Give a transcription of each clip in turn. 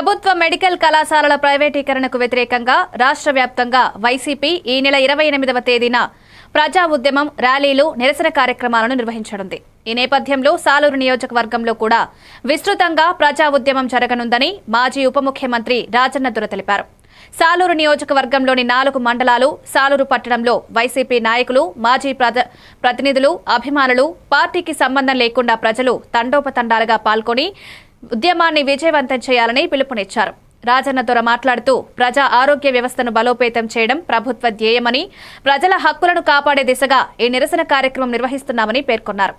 ప్రభుత్వ మెడికల్ కళాశాలల ప్రైవేటీకరణకు వ్యతిరేకంగా రాష్ట్ర వ్యాప్తంగా వైసీపీ ఈ నెల ఇరవై ఎనిమిదవ తేదీన ప్రజా ఉద్యమం ర్యాలీలు నిరసన కార్యక్రమాలను నిర్వహించనుంది. ఈ నేపథ్యంలో సాలూరు నియోజకవర్గంలో కూడా విస్తృతంగా ప్రజా ఉద్యమం జరగనుందని మాజీ ఉప ముఖ్యమంత్రి రాజన్న దుర తెలిపారు. సాలూరు నియోజకవర్గంలోని నాలుగు మండలాలు సాలూరు పట్టణంలో వైసీపీ నాయకులు మాజీ ప్రతినిధులు అభిమానులు పార్టీకి సంబంధం లేకుండా ప్రజలు తండోపతండాలుగా పాల్గొని ఉద్యమాన్ని విజయవంతం చేయాలని పిలుపునిచ్చారు. రాజన్నదొర మాట్లాడుతూ ప్రజా ఆరోగ్య వ్యవస్థను బలోపేతం చేయడం ప్రభుత్వ ధ్యేయమని ప్రజల హక్కులను కాపాడే దిశగా ఈ నిరసన కార్యక్రమం నిర్వహిస్తున్నామని పేర్కొన్నారు.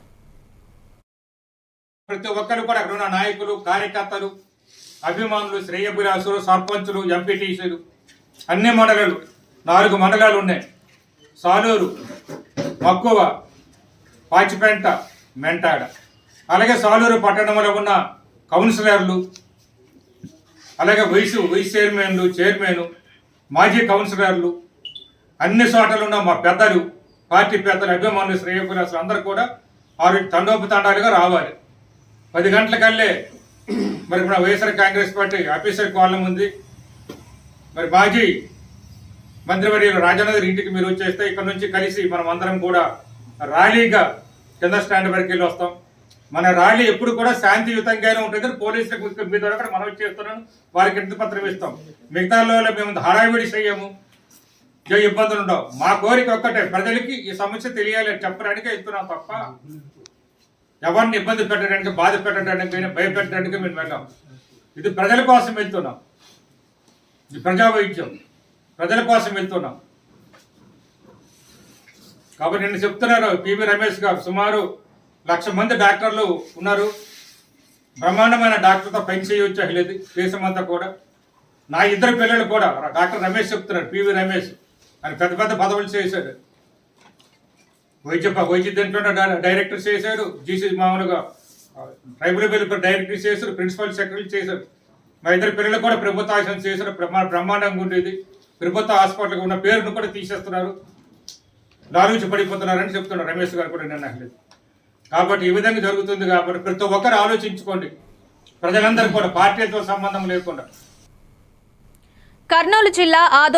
ప్రతి ఒక్కరు కూడా అక్కడ ఉన్న నాయకులు కార్యకర్తలు అభిమానులు శ్రేయభిలాసులు సర్పంచులు ఎంపీటీసీలు అన్ని మండలాలు నాలుగు మండలాలు ఉన్నాయి. సాలూరు మక్కువ పాచిపెంట మెంటాడ. అలాగే సాలూరు పట్టణంలో ఉన్న కౌన్సిలర్లు అలాగే వైస్ వైస్ చైర్మన్లు చైర్మన్ మాజీ కౌన్సిలర్లు అన్ని చోట్ల ఉన్న మా పెద్దలు పార్టీ పెద్దలు అభిమానులు శ్రేయభిలాసులు అందరూ కూడా ఆరు తండోపతండాలుగా రావాలి. పది గంటలకల్లే మరి మన వైఎస్ఆర్ కాంగ్రెస్ పార్టీ ఆఫీసర్ కాలం ఉంది. మరి మాజీ మంత్రివర్యులు రాజానగర్ ఇంటికి మీరు వచ్చేస్తే ఇక్కడ నుంచి కలిసి మనం అందరం కూడా ర్యాలీగా కింద స్టాండ్ వరకు వెళ్ళి వస్తాం మన ర్యాలీ ఎప్పుడు కూడా శాంతియుతంగానే ఉంటుంది. పోలీసులకు మీ ద్వారా కూడా మనం చేస్తున్నాను. వారికి ఇంటి పత్రం ఇస్తాం. మిగతా వాళ్ళలో మేము హడావిడి చేయము. ఏ ఇబ్బందులు ఉండవు. మా కోరిక ఒక్కటే ప్రజలకి ఈ సమస్య తెలియాలని చెప్పడానికి ఇస్తున్నాం తప్ప ఎవరిని ఇబ్బంది పెట్టడానికి బాధ పెట్టడానికి భయపెట్టడానికి మేము వెళ్ళాం. ఇది ప్రజల కోసం వెళ్తున్నాం. ఇది ప్రజా వైద్యం. ప్రజల కోసం వెళ్తున్నాం. కాబట్టి నేను చెప్తున్నాను పివి రమేష్ గారు సుమారు లక్ష మంది డాక్టర్లు ఉన్నారు. బ్రహ్మాండమైన డాక్టర్తో పని చేయవచ్చు అహ్లేదు దేశమంతా కూడా. నా ఇద్దరు పిల్లలు కూడా డాక్టర్ రమేష్ చెప్తున్నారు పివి రమేష్. ఆయన పెద్ద పెద్ద పదవులు చేశాడు. వైద్య వైద్య దీంట్లో డైరెక్టర్ చేశారు జీసీ మామూలుగా ఆ, ట్రైబల్ వెల్ఫేర్ డైరెక్టర్ చేశారు ప్రిన్సిపల్ సెక్రటరీ చేశారు మా ఇద్దరు పిల్లలు కూడా ప్రభుత్వ ఆశ్రమం చేశారు. బ్రహ్మ బ్రహ్మాండంగా ఉండేది. ప్రభుత్వ హాస్పిటల్కి ఉన్న పేరును కూడా తీసేస్తున్నారు. లాలూచి పడిపోతున్నారని చెప్తున్నారు రమేష్ గారు కూడా నిన్న అహ్లేదు కాబట్టి ఈ విధంగా జరుగుతుంది కాబట్టి ప్రతి ఒక్కరు ఆలోచించుకోండి. ప్రజలందరూ కూడా పార్టీలతో సంబంధం లేకుండా. కర్నూలు జిల్లా ఆదో